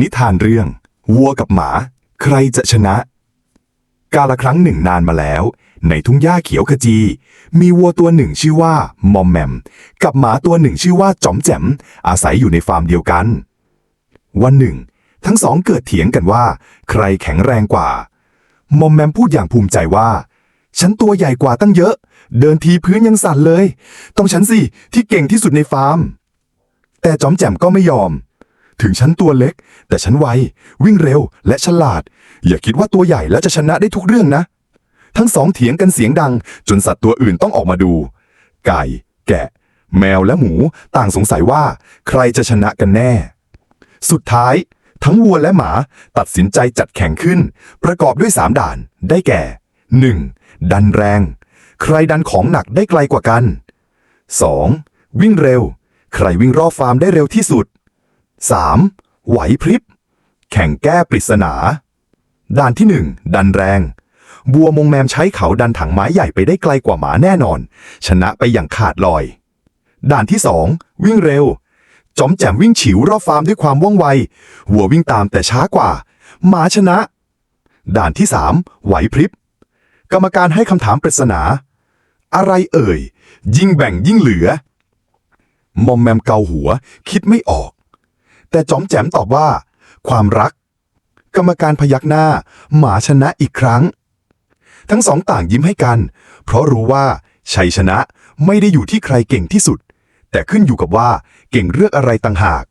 นิทานเรื่อง วัวกับหมา ใครจะชนะ กาลครั้งหนึ่งนานมาแล้ว ในทุ่งหญ้าเขียวขจี มีวัวตัวหนึ่งชื่อว่ามอมแมม กับหมาตัวหนึ่งชื่อว่าจอมแจ๋มอาศัยอยู่ในฟาร์มเดียวกัน วันหนึ่ง ทั้งสองเกิดเถียงกันว่า ใครแข็งแรงกว่ามอมแมมพูดอย่างภูมิใจว่า ฉันตัวใหญ่กว่าตั้งเยอะ เดินทีพื้นยังสั่นเลย ต้องฉันสิที่เก่งที่สุดในฟาร์ม แต่จอมแจ่มก็ไม่ยอม ถึงฉันตัวเล็ก แต่ฉันไว วิ่งเร็ว และฉลาด อย่าคิดว่าตัวใหญ่แล้วจะชนะได้ทุกเรื่องนะ ทั้งสองเถียงกันเสียงดัง จนสัตว์ตัวอื่นต้องออกมาดู ไก่ แกะ แมวและหมูต่างสงสัยว่า ใครจะชนะกันแน่ สุดท้าย ทั้งวัวและหมาตัดสินใจจัดแข่งขึ้น ประกอบด้วย3ด่าน ได้แก่ 1. ดันแรง ใครดันของหนักได้ไกลกว่ากัน 2. วิ่งเร็ว ใครวิ่งรอบฟาร์มได้เร็วที่สุด 3. ไหวพริบ แข่งแก้ปริศนาด่านที่ 1 ดันแรง บัวมงแมมใช้เขาดันถังไม้ใหญ่ไปได้ไกลกว่าหมาแน่นอน ชนะไปอย่างขาดลอยด่านที่ 2 วิ่งเร็ว จอมแจ่มวิ่งฉิวรอบฟาร์มด้วยความว่องไว วัววิ่งตามแต่ช้ากว่า หมาชนะ ด่านที่ 3 ไหวพริบ กรรมการให้คำถามปริศนา อะไรเอ่ย ยิ่งแบ่งยิ่งเหลือ มอมแมมเกาหัว คิดไม่ออก แต่จอมแจมตอบว่า ความรัก กรรมการพยักหน้า หมาชนะอีกครั้ง ทั้งสองต่างยิ้มให้กัน เพราะรู้ว่าชัยชนะไม่ได้อยู่ที่ใครเก่งที่สุด แต่ขึ้นอยู่กับว่าเก่งเรื่องอะไรต่างหาก